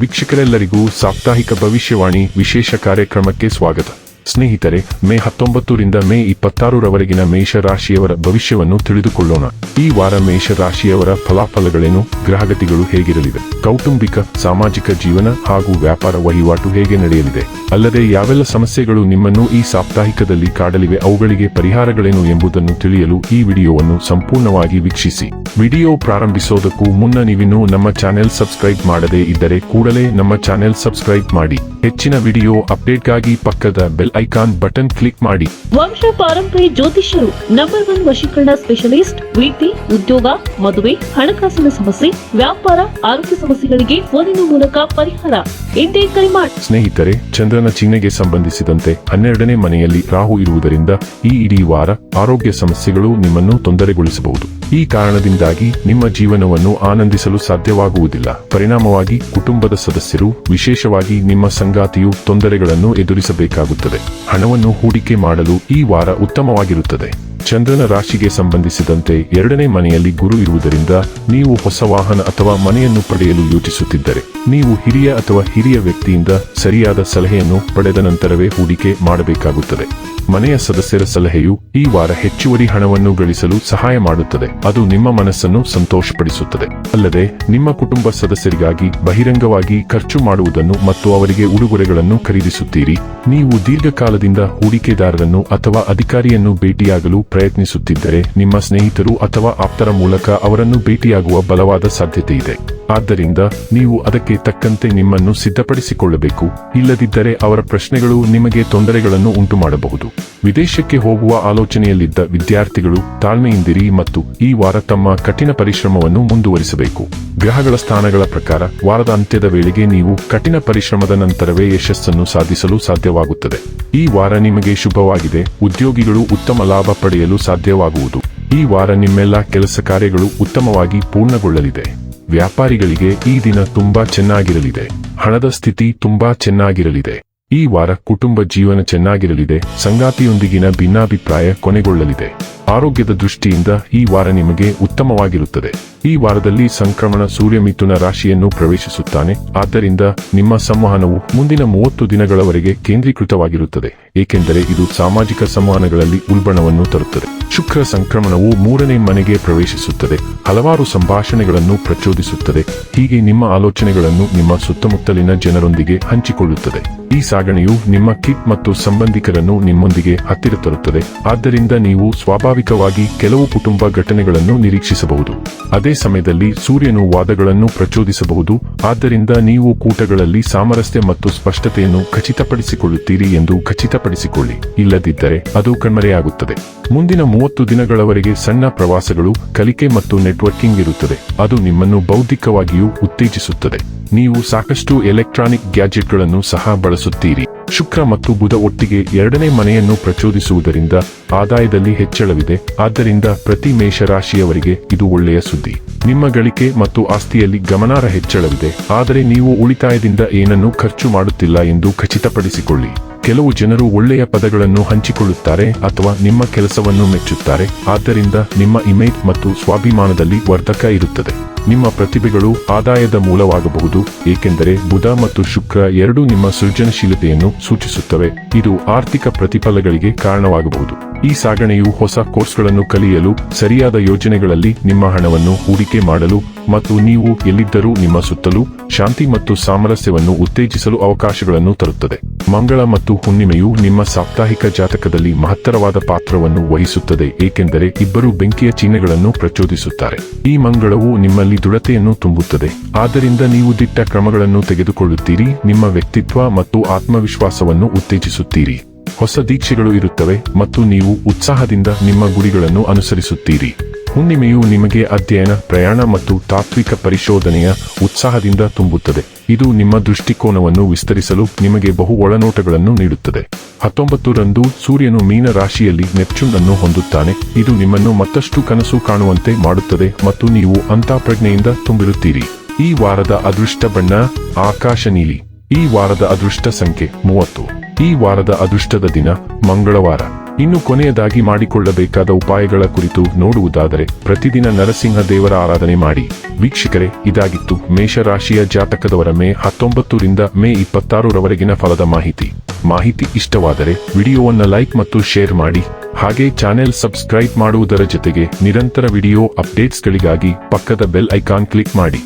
ವೀಕ್ಷಕರೆಲ್ಲರಿಗೂ ಸಾಪ್ತಾಹಿಕ ಭವಿಷ್ಯವಾಣಿ ವಿಶೇಷ ಕಾರ್ಯಕ್ರಮಕ್ಕೆ ಸ್ವಾಗತ. ಸ್ನೇಹಿತರೆ, ಮೇ ಹತ್ತೊಂಬತ್ತರಿಂದ ಮೇ ಇಪ್ಪತ್ತಾರರವರೆಗಿನ ಮೇಷ ರಾಶಿಯವರ ಭವಿಷ್ಯವನ್ನು ತಿಳಿದುಕೊಳ್ಳೋಣ. ಈ ವಾರ ಮೇಷ ರಾಶಿಯವರ ಫಲಾಫಲಗಳೇನು? ಗ್ರಹಗತಿಗಳು ಹೇಗಿರಲಿವೆ? ಕೌಟುಂಬಿಕ, ಸಾಮಾಜಿಕ ಜೀವನ ಹಾಗೂ ವ್ಯಾಪಾರ ವಹಿವಾಟು ಹೇಗೆ ನಡೆಯಲಿದೆ? ಅಲ್ಲದೆ ಯಾವೆಲ್ಲ ಸಮಸ್ಯೆಗಳು ನಿಮ್ಮನ್ನು ಈ ಸಾಪ್ತಾಹಿಕದಲ್ಲಿ ಕಾಡಲಿವೆ? ಅವುಗಳಿಗೆ ಪರಿಹಾರಗಳೇನು ಎಂಬುದನ್ನು ತಿಳಿಯಲು ಈ ವಿಡಿಯೋವನ್ನು ಸಂಪೂರ್ಣವಾಗಿ ವೀಕ್ಷಿಸಿ. ವಿಡಿಯೋ ಪ್ರಾರಂಭಿಸೋದಕ್ಕೂ ಮುನ್ನ ನೀವಿನ್ನೂ ನಮ್ಮ ಚಾನೆಲ್ ಸಬ್ಸ್ಕ್ರೈಬ್ ಮಾಡದೇ ಇದ್ದರೆ ಕೂಡಲೇ ನಮ್ಮ ಚಾನೆಲ್ ಸಬ್ಸ್ಕ್ರೈಬ್ ಮಾಡಿ. ಹೆಚ್ಚಿನ ವಿಡಿಯೋ ಅಪ್ಡೇಟ್ಗಾಗಿ ಪಕ್ಕದ ಬೆಲ್ ಐಕಾನ್ ಬಟನ್ ಕ್ಲಿಕ್ ಮಾಡಿ. ವಂಶ ಪಾರಂಪರಿ ಜ್ಯೋತಿಷ್ಯರು ನಂಬರ್ ಒನ್ ವಶೀಕರಣ ಸ್ಪೆಷಲಿಸ್ಟ್ ವೃತ್ತಿ ಉದ್ಯೋಗ ಮದುವೆ ಹಣಕಾಸಿನ ಸಮಸ್ಯೆ ವ್ಯಾಪಾರ ಆರೋಗ್ಯ ಸಮಸ್ಯೆಗಳಿಗೆ ಫೋನಿನ ಮೂಲಕ ಪರಿಹಾರ. ಎಂದೇ ಕರೆ ಮಾಡಿ. ಸ್ನೇಹಿತರೆ ಚಂದ್ರನ ಚಿಹ್ನೆಗೆ ಸಂಬಂಧಿಸಿದಂತೆ ಹನ್ನೆರಡನೇ ಮನೆಯಲ್ಲಿ ರಾಹು ಇರುವುದರಿಂದ ಈ ಇಡೀ ವಾರ ಆರೋಗ್ಯ ಸಮಸ್ಯೆಗಳು ನಿಮ್ಮನ್ನು ತೊಂದರೆಗೊಳಿಸಬಹುದು. ಈ ಕಾರಣದಿಂದಾಗಿ ನಿಮ್ಮ ಜೀವನವನ್ನು ಆನಂದಿಸಲು ಸಾಧ್ಯವಾಗುವುದಿಲ್ಲ. ಪರಿಣಾಮವಾಗಿ ಕುಟುಂಬದ ಸದಸ್ಯರು, ವಿಶೇಷವಾಗಿ ನಿಮ್ಮ ಸಂಗಾತಿಯು ತೊಂದರೆಗಳನ್ನು ಎದುರಿಸಬೇಕಾಗುತ್ತದೆ. ಹಣವನ್ನು ಹೂಡಿಕೆ ಮಾಡಲು ಈ ವಾರ ಉತ್ತಮವಾಗಿರುತ್ತದೆ. ಚಂದ್ರನ ರಾಶಿಗೆ ಸಂಬಂಧಿಸಿದಂತೆ ಎರಡನೇ ಮನೆಯಲ್ಲಿ ಗುರು ಇರುವುದರಿಂದ ನೀವು ಹೊಸ ವಾಹನ ಅಥವಾ ಮನೆಯನ್ನು ಪಡೆಯಲು ಯೋಚಿಸುತ್ತಿದ್ದರೆ, ನೀವು ಹಿರಿಯ ಅಥವಾ ಹಿರಿಯ ವ್ಯಕ್ತಿಯಿಂದ ಸರಿಯಾದ ಸಲಹೆಯನ್ನು ಪಡೆದ ನಂತರವೇ ಹೂಡಿಕೆ ಮಾಡಬೇಕಾಗುತ್ತದೆ. ಮನೆಯ ಸದಸ್ಯರ ಸಲಹೆಯು ಈ ವಾರ ಹೆಚ್ಚುವರಿ ಹಣವನ್ನು ಗಳಿಸಲು ಸಹಾಯ ಮಾಡುತ್ತದೆ. ಅದು ನಿಮ್ಮ ಮನಸ್ಸನ್ನು ಸಂತೋಷಪಡಿಸುತ್ತದೆ. ಅಲ್ಲದೆ, ನಿಮ್ಮ ಕುಟುಂಬ ಸದಸ್ಯರಿಗಾಗಿ ಬಹಿರಂಗವಾಗಿ ಖರ್ಚು ಮಾಡುವುದನ್ನು ಮತ್ತು ಅವರಿಗೆ ಉಡುಗೊರೆಗಳನ್ನು ಖರೀದಿಸುತ್ತೀರಿ. ನೀವು ದೀರ್ಘಕಾಲದಿಂದ ಹೂಡಿಕೆದಾರರನ್ನು ಅಥವಾ ಅಧಿಕಾರಿಯನ್ನು ಭೇಟಿಯಾಗಲು ಪ್ರಯತ್ನಿಸುತ್ತಿದ್ದರೆ, ನಿಮ್ಮ ಸ್ನೇಹಿತರು ಅಥವಾ ಆಪ್ತರ ಮೂಲಕ ಅವರನ್ನು ಭೇಟಿಯಾಗುವ ಬಲವಾದ ಸಾಧ್ಯತೆ ಇದೆ ಆದ್ದರಿಂದ ನೀವು ಅದಕ್ಕೆ ತಕ್ಕಂತೆ ನಿಮ್ಮನ್ನು ಸಿದ್ಧಪಡಿಸಿಕೊಳ್ಳಬೇಕು. ಇಲ್ಲದಿದ್ದರೆ ಅವರ ಪ್ರಶ್ನೆಗಳು ನಿಮಗೆ ತೊಂದರೆಗಳನ್ನು ಉಂಟುಮಾಡಬಹುದು. ವಿದೇಶಕ್ಕೆ ಹೋಗುವ ಆಲೋಚನೆಯಲ್ಲಿದ್ದ ವಿದ್ಯಾರ್ಥಿಗಳು ತಾಳ್ಮೆಯಿಂದಿರಿ ಮತ್ತು ಈ ವಾರ ತಮ್ಮ ಕಠಿಣ ಪರಿಶ್ರಮವನ್ನು ಮುಂದುವರಿಸಬೇಕು. ಗ್ರಹಗಳ ಸ್ಥಾನಗಳ ಪ್ರಕಾರ ವಾರದ ಅಂತ್ಯದ ವೇಳೆಗೆ ನೀವು ಕಠಿಣ ಪರಿಶ್ರಮದ ನಂತರವೇ ಯಶಸ್ಸನ್ನು ಸಾಧಿಸಲು ಸಾಧ್ಯವಾಗುತ್ತದೆ. ಈ ವಾರ ನಿಮಗೆ ಶುಭವಾಗಿದೆ. ಉದ್ಯೋಗಿಗಳು ಉತ್ತಮ ಲಾಭ ಪಡೆಯಲು ಸಾಧ್ಯವಾಗುವುದು. ಈ ವಾರ ನಿಮ್ಮೆಲ್ಲ ಕೆಲಸ ಕಾರ್ಯಗಳು ಉತ್ತಮವಾಗಿ ಪೂರ್ಣಗೊಳ್ಳಲಿದೆ. ವ್ಯಾಪಾರಿಗಳಿಗೆ ಈ ದಿನ ತುಂಬಾ ಚೆನ್ನಾಗಿರಲಿದೆ. ಹಣದ ಸ್ಥಿತಿ ತುಂಬಾ ಚೆನ್ನಾಗಿರಲಿದೆ. ಈ ವಾರ ಕುಟುಂಬ ಜೀವನ ಚೆನ್ನಾಗಿರಲಿದೆ. ಸಂಗಾತಿಯೊಂದಿಗಿನ ಭಿನ್ನಾಭಿಪ್ರಾಯ ಕೊನೆಗೊಳ್ಳಲಿದೆ. ಆರೋಗ್ಯದ ದೃಷ್ಟಿಯಿಂದ ಈ ವಾರ ನಿಮಗೆ ಉತ್ತಮವಾಗಿರುತ್ತದೆ. ಈ ವಾರದಲ್ಲಿ ಸಂಕ್ರಮಣ ಸೂರ್ಯ ಮಿಥುನ ರಾಶಿಯನ್ನು ಪ್ರವೇಶಿಸುತ್ತಾನೆ. ಆದ್ದರಿಂದ ನಿಮ್ಮ ಸಂವಹನವು ಮುಂದಿನ ಮೂವತ್ತು ದಿನಗಳವರೆಗೆ ಕೇಂದ್ರೀಕೃತವಾಗಿರುತ್ತದೆ. ಏಕೆಂದರೆ ಇದು ಸಾಮಾಜಿಕ ಸಂವಹನಗಳಲ್ಲಿ ಉಲ್ಬಣವನ್ನು ತರುತ್ತದೆ. ಶುಕ್ರ ಸಂಕ್ರಮಣವು ಮೂರನೇ ಮನೆಗೆ ಪ್ರವೇಶಿಸುತ್ತದೆ. ಹಲವಾರು ಸಂಭಾಷಣೆಗಳನ್ನು ಪ್ರಚೋದಿಸುತ್ತದೆ. ಹೀಗೆ ನಿಮ್ಮ ಆಲೋಚನೆಗಳನ್ನು ನಿಮ್ಮ ಸುತ್ತಮುತ್ತಲಿನ ಜನರೊಂದಿಗೆ ಹಂಚಿಕೊಳ್ಳುತ್ತದೆ. ಈ ಸಾಗಣೆಯು ನಿಮ್ಮ ಕಿಟ್ ಮತ್ತು ಸಂಬಂಧಿಕರನ್ನು ನಿಮ್ಮೊಂದಿಗೆ ಹತ್ತಿರ ತರುತ್ತದೆ. ಆದ್ದರಿಂದ ನೀವು ಸ್ವಾಭಾವಿಕವಾಗಿ ಕೆಲವು ಕುಟುಂಬ ಘಟನೆಗಳನ್ನು ನಿರೀಕ್ಷಿಸಬಹುದು. ಅದೇ ಸಮಯದಲ್ಲಿ ಸೂರ್ಯನು ವಾದಗಳನ್ನು ಪ್ರಚೋದಿಸಬಹುದು. ಆದ್ದರಿಂದ ನೀವು ಕೂಟಗಳಲ್ಲಿ ಸಾಮರಸ್ಯ ಮತ್ತು ಸ್ಪಷ್ಟತೆಯನ್ನು ಖಚಿತಪಡಿಸಿಕೊಳ್ಳುತ್ತೀರಿ ಎಂದು ಖಚಿತಪಡಿಸಿಕೊಳ್ಳಿ. ಇಲ್ಲದಿದ್ದರೆ ಅದು ಕಣ್ಮರೆಯಾಗುತ್ತದೆ. ಮುಂದಿನ ಮೂವತ್ತು ದಿನಗಳವರೆಗೆ ಸಣ್ಣ ಪ್ರವಾಸಗಳು, ಕಲಿಕೆ ಮತ್ತು ನೆಟ್ವರ್ಕಿಂಗ್ ಇರುತ್ತದೆ. ಅದು ನಿಮ್ಮನ್ನು ಬೌದ್ಧಿಕವಾಗಿಯೂ ಉತ್ತೇಜಿಸುತ್ತದೆ. ನೀವು ಸಾಕಷ್ಟು ಎಲೆಕ್ಟ್ರಾನಿಕ್ ಗ್ಯಾಜೆಟ್ಗಳನ್ನು ಸಹ ಬಳಸುತ್ತೀರಿ. ಶುಕ್ರ ಮತ್ತು ಬುಧ ಒಟ್ಟಿಗೆ ಎರಡನೇ ಮನೆಯನ್ನು ಪ್ರಚೋದಿಸುವುದರಿಂದ ಆದಾಯದಲ್ಲಿ ಹೆಚ್ಚಳವಿದೆ. ಆದ್ದರಿಂದ ಪ್ರತಿ ಮೇಷರಾಶಿಯವರಿಗೆ ಇದು ಒಳ್ಳೆಯ ಸುದ್ದಿ. ನಿಮ್ಮ ಗಳಿಕೆ ಮತ್ತು ಆಸ್ತಿಯಲ್ಲಿ ಗಮನಾರ್ಹ ಹೆಚ್ಚಳವಿದೆ. ಆದರೆ ನೀವು ಉಳಿತಾಯದಿಂದ ಏನನ್ನೂ ಖರ್ಚು ಮಾಡುತ್ತಿಲ್ಲ ಎಂದು ಖಚಿತಪಡಿಸಿಕೊಳ್ಳಿ. ಕೆಲವು ಜನರು ಒಳ್ಳೆಯ ಪದಗಳನ್ನು ಹಂಚಿಕೊಳ್ಳುತ್ತಾರೆ ಅಥವಾ ನಿಮ್ಮ ಕೆಲಸವನ್ನು ಮೆಚ್ಚುತ್ತಾರೆ. ಆದ್ದರಿಂದ ನಿಮ್ಮ ಇಮೇಜ್ ಮತ್ತು ಸ್ವಾಭಿಮಾನದಲ್ಲಿ ವರ್ಧಕ ಇರುತ್ತದೆ. ನಿಮ್ಮ ಪ್ರತಿಭೆಗಳು ಆದಾಯದ ಮೂಲವಾಗಬಹುದು, ಏಕೆಂದರೆ ಬುಧ ಮತ್ತು ಶುಕ್ರ ಎರಡೂ ನಿಮ್ಮ ಸೃಜನಶೀಲತೆಯನ್ನು ಸೂಚಿಸುತ್ತವೆ. ಇದು ಆರ್ಥಿಕ ಪ್ರತಿಫಲಗಳಿಗೆ ಕಾರಣವಾಗಬಹುದು. ಈ ಸಾಗಣೆಯು ಹೊಸ ಕೋರ್ಸ್ಗಳನ್ನು ಕಲಿಯಲು, ಸರಿಯಾದ ಯೋಜನೆಗಳಲ್ಲಿ ನಿಮ್ಮ ಹಣವನ್ನು ಹೂಡಿಕೆ ಮಾಡಲು ಮತ್ತು ನೀವು ಎಲ್ಲಿದ್ದರೂ ನಿಮ್ಮ ಸುತ್ತಲೂ ಶಾಂತಿ ಮತ್ತು ಸಾಮರಸ್ಯವನ್ನು ಉತ್ತೇಜಿಸಲು ಅವಕಾಶಗಳನ್ನು ತರುತ್ತದೆ. ಮಂಗಳ ಮತ್ತು ಹುಣ್ಣಿಮೆಯು ನಿಮ್ಮ ಸಾಪ್ತಾಹಿಕ ಜಾತಕದಲ್ಲಿ ಮಹತ್ತರವಾದ ಪಾತ್ರವನ್ನು ವಹಿಸುತ್ತದೆ, ಏಕೆಂದರೆ ಇಬ್ಬರು ಬೆಂಕಿಯ ಚಿಹ್ನೆಗಳನ್ನು ಪ್ರಚೋದಿಸುತ್ತಾರೆ. ಈ ಮಂಗಳವು ನಿಮ್ಮಲ್ಲಿ ದೃಢತೆಯನ್ನು ತುಂಬುತ್ತದೆ. ಆದ್ದರಿಂದ ನೀವು ದಿಟ್ಟ ಕ್ರಮಗಳನ್ನು ತೆಗೆದುಕೊಳ್ಳುತ್ತೀರಿ, ನಿಮ್ಮ ವ್ಯಕ್ತಿತ್ವ ಮತ್ತು ಆತ್ಮವಿಶ್ವಾಸವನ್ನು ಉತ್ತೇಜಿಸುತ್ತೀರಿ. ಹೊಸ ದೀಕ್ಷೆಗಳು ಇರುತ್ತವೆ ಮತ್ತು ನೀವು ಉತ್ಸಾಹದಿಂದ ನಿಮ್ಮ ಗುರಿಗಳನ್ನು ಅನುಸರಿಸುತ್ತೀರಿ. ಹುಣ್ಣಿಮೆಯು ನಿಮಗೆ ಅಧ್ಯಯನ, ಪ್ರಯಾಣ ಮತ್ತು ತಾತ್ವಿಕ ಪರಿಶೋಧನೆಯ ಉತ್ಸಾಹದಿಂದ ತುಂಬುತ್ತದೆ. ಇದು ನಿಮ್ಮ ದೃಷ್ಟಿಕೋನವನ್ನು ವಿಸ್ತರಿಸಲು ನಿಮಗೆ ಬಹು ಒಳನೋಟಗಳನ್ನು ನೀಡುತ್ತದೆ. ಹತ್ತೊಂಬತ್ತರಂದು ಸೂರ್ಯನು ಮೀನ ರಾಶಿಯಲ್ಲಿ ನೆಪ್ಚೂನ್ ಅನ್ನು ಹೊಂದುತ್ತಾನೆ. ಇದು ನಿಮ್ಮನ್ನು ಮತ್ತಷ್ಟು ಕನಸು ಕಾಣುವಂತೆ ಮಾಡುತ್ತದೆ ಮತ್ತು ನೀವು ಅಂತಃಪ್ರಜ್ಞೆಯಿಂದ ತುಂಬಿರುತ್ತೀರಿ. ಈ ವಾರದ ಅದೃಷ್ಟ ಬಣ್ಣ, ಆಕಾಶ ನೀಲಿ. ಈ ವಾರದ ಅದೃಷ್ಟ ಸಂಖ್ಯೆ ಮೂವತ್ತು. ಈ ವಾರದ ಅದೃಷ್ಟದ ದಿನ, ಮಂಗಳವಾರ. ಇನ್ನು ಕೊನೆಯದಾಗಿ ಮಾಡಿಕೊಳ್ಳಬೇಕಾದ ಉಪಾಯಗಳ ಕುರಿತು ನೋಡುವುದಾದರೆ ಪ್ರತಿದಿನ ನರಸಿಂಹ ದೇವರ ಆರಾಧನೆ ಮಾಡಿ. ವೀಕ್ಷಕರೇ, ಇದಾಗಿತ್ತು ಮೇಷರಾಶಿಯ ಜಾತಕದವರ ಮೇ ಹತ್ತೊಂಬತ್ತರಿಂದ ಮೇ ಇಪ್ಪತ್ತಾರರವರೆಗಿನ ಫಲದ ಮಾಹಿತಿ. ಮಾಹಿತಿ ಇಷ್ಟವಾದರೆ ವಿಡಿಯೋವನ್ನು ಲೈಕ್ ಮತ್ತು ಶೇರ್ ಮಾಡಿ. ಹಾಗೆ ಚಾನೆಲ್ ಸಬ್ಸ್ಕ್ರೈಬ್ ಮಾಡುವುದರ ಜೊತೆಗೆ ನಿರಂತರ ವಿಡಿಯೋ ಅಪ್ಡೇಟ್ಸ್ಗಳಿಗಾಗಿ ಪಕ್ಕದ ಬೆಲ್ ಐಕಾನ್ ಕ್ಲಿಕ್ ಮಾಡಿ.